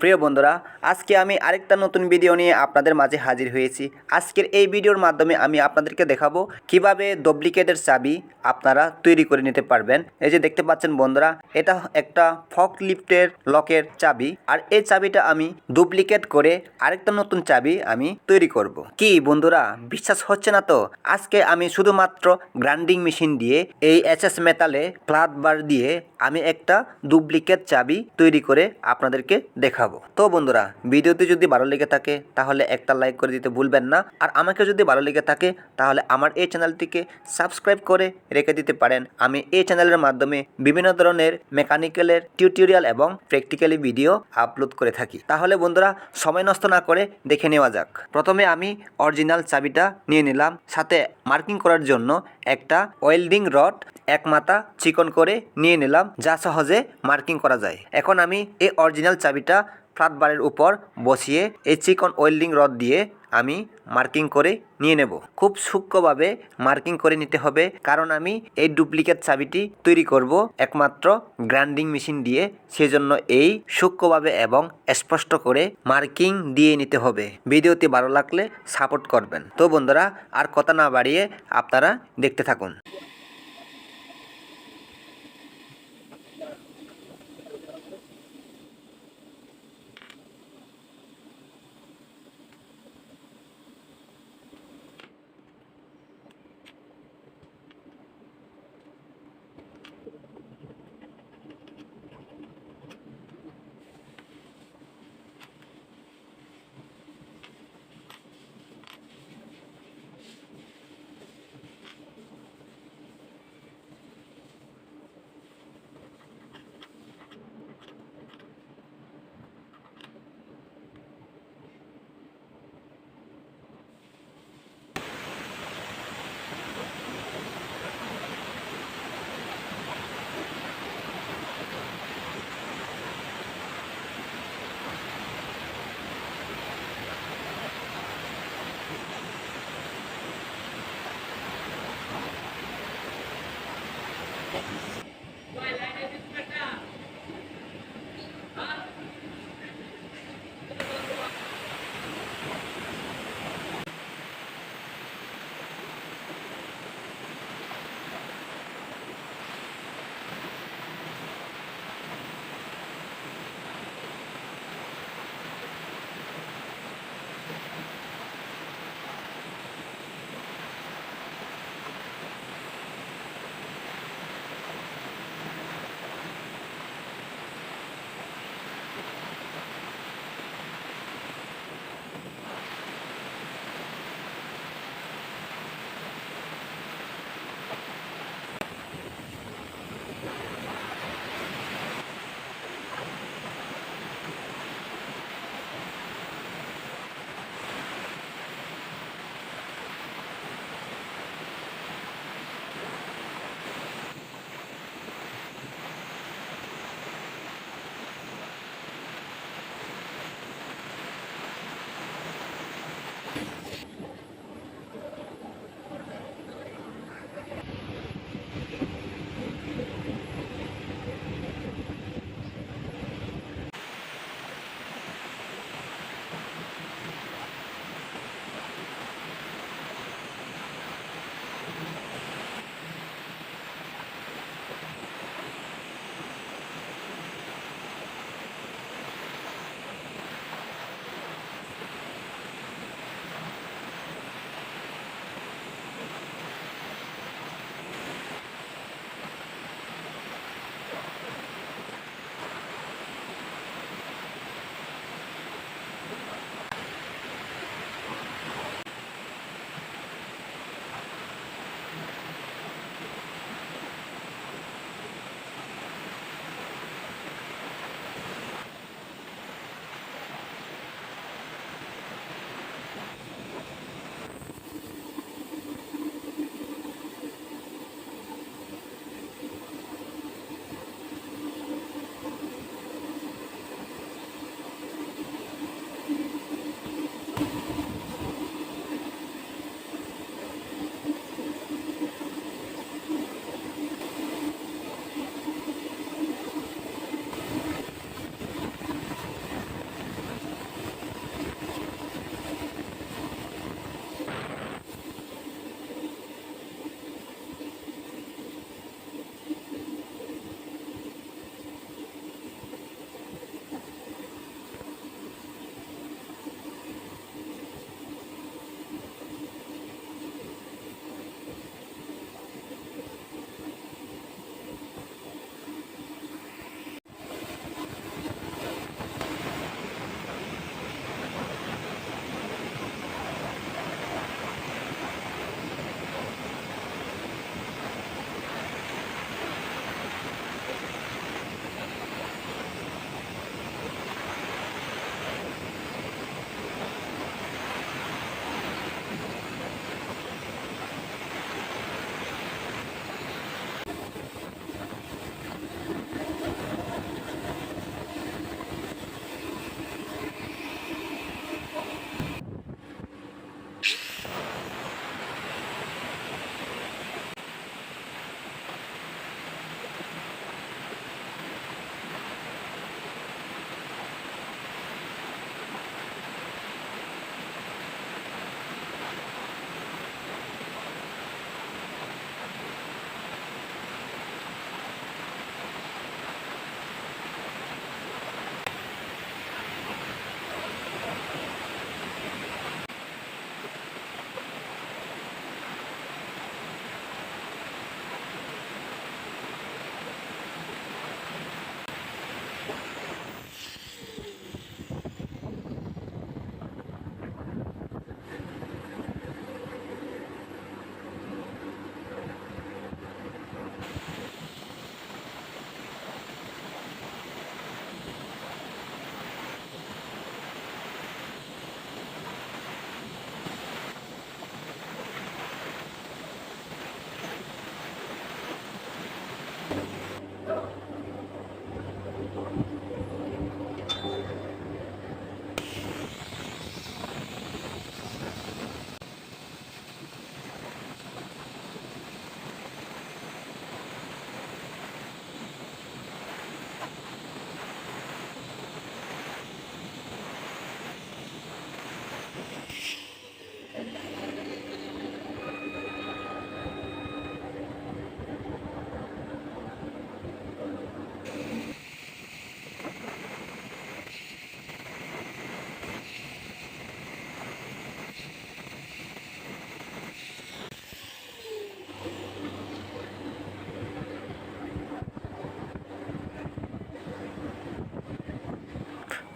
প্রিয় বন্ধুরা, আজকে আমি আরেকটা নতুন ভিডিও নিয়ে আপনাদের মাঝে হাজির হয়েছি। আজকের এই ভিডিওর মাধ্যমে আমি আপনাদেরকে দেখাবো কীভাবে ডুপ্লিকেটের চাবি আপনারা তৈরি করে নিতে পারবেন। এই যে দেখতে পাচ্ছেন বন্ধুরা, এটা একটা ফক লিফটের লকের চাবি। আর এই চাবিটা আমি ডুপ্লিকেট করে আরেকটা নতুন চাবি আমি তৈরি করব। কি বন্ধুরা, বিশ্বাস হচ্ছে না তো? আজকে আমি শুধুমাত্র গ্রাইন্ডিং মেশিন দিয়ে, এই এস এস মেটালে ফ্লাট বার দিয়ে আমি একটা ডুপ্লিকেট চাবি তৈরি করে আপনাদেরকে দেখাবো। তো বন্ধুরা, ভিডিওটি যদি ভালো লেগে থাকে, তাহলে একটা লাইক করে দিতে ভুলবেন না। আর আমাকে যদি ভালো লেগে থাকে, তাহলে আমার এই চ্যানেলটিকে সাবস্ক্রাইব করে রেখে দিতে পারেন। আমি এই চ্যানেলের মাধ্যমে বিভিন্ন ধরনের মেকানিক্যালের টিউটোরিয়াল এবং প্র্যাকটিক্যালি ভিডিও আপলোড করে থাকি। তাহলে বন্ধুরা, সময় নষ্ট না করে দেখে নেওয়া যাক। প্রথমে আমি অরিজিনাল চাবিটা নিয়ে নিলাম। সাথে মার্কিং করার জন্য একটা ওয়েল্ডিং রড এক মাথা চিকন করে নিয়ে নিলাম, যা সহজে মার্কিং করা যায়। এখন আমি এই অরিজিনাল চাবিটা ফ্ল্যাট বারের উপর বসিয়ে এই চিকন ওয়েল্ডিং রড দিয়ে আমি মার্কিং করে নিয়ে নেব। খুব সূক্ষ্মভাবে মার্কিং করে নিতে হবে, কারণ আমি এই ডুপ্লিকেট চাবিটি তৈরি করব একমাত্র গ্রাইন্ডিং মেশিন দিয়ে। সেজন্য এই সূক্ষ্মভাবে এবং স্পষ্ট করে মার্কিং দিয়ে নিতে হবে। ভিডিওটি ভালো লাগলে সাপোর্ট করবেন। তো বন্ধুরা, আর কথা না বাড়িয়ে আপনারা দেখতে থাকুন।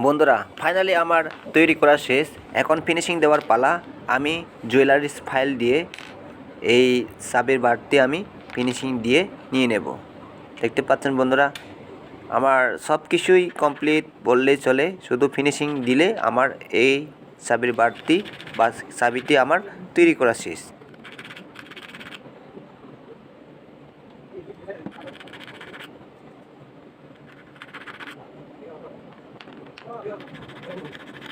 বন্ধুরা ফাইনালি আমার তৈরি করা শেষ। এখন ফিনিশিং দেওয়ার পালা। আমি জুয়েলারিস ফাইল দিয়ে এই সাবের বাড়তি আমি ফিনিশিং দিয়ে নিয়ে নেব। দেখতে পাচ্ছেন বন্ধুরা, আমার সব কিছুই কমপ্লিট বললেই চলে। শুধু ফিনিশিং দিলে আমার এই সাবির বাড়তি বা সাবিটি আমার তৈরি করা শেষ।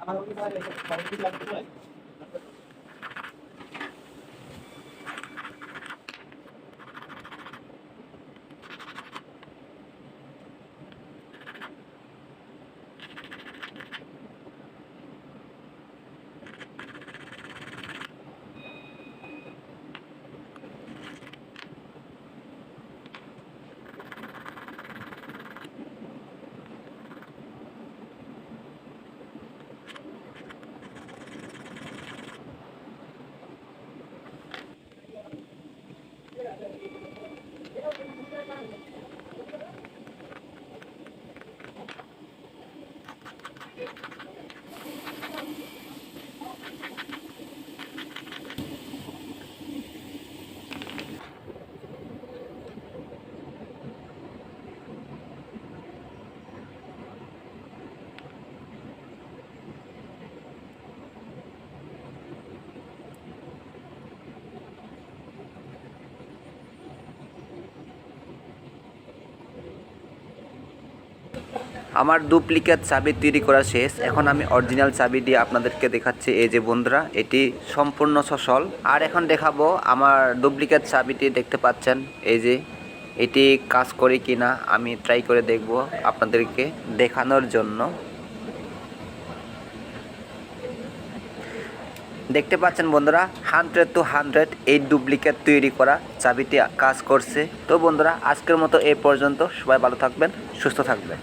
আমার ডুপ্লিকেট চাবি তৈরি করা শেষ। এখন আমি অরিজিনাল চাবি দিয়ে আপনাদেরকে দেখাচ্ছি। এই যে বন্ধুরা, এটি সম্পূর্ণ সচল আর এখন দেখাবো আমার ডুপ্লিকেট চাবিটি দেখতে পাচ্ছেন। এই যে, এটি কাজ করে কিনা আমি ট্রাই করে দেখব আপনাদেরকে দেখানোর জন্য। দেখতে পাচ্ছেন বন্ধুরা হান্ড্রেড টু হান্ড্রেড এই ডুপ্লিকেট তৈরি করা চাবিটি কাজ করছে। তো বন্ধুরা, আজকের মতো এই পর্যন্ত। সবাই ভালো থাকবেন, সুস্থ থাকবেন।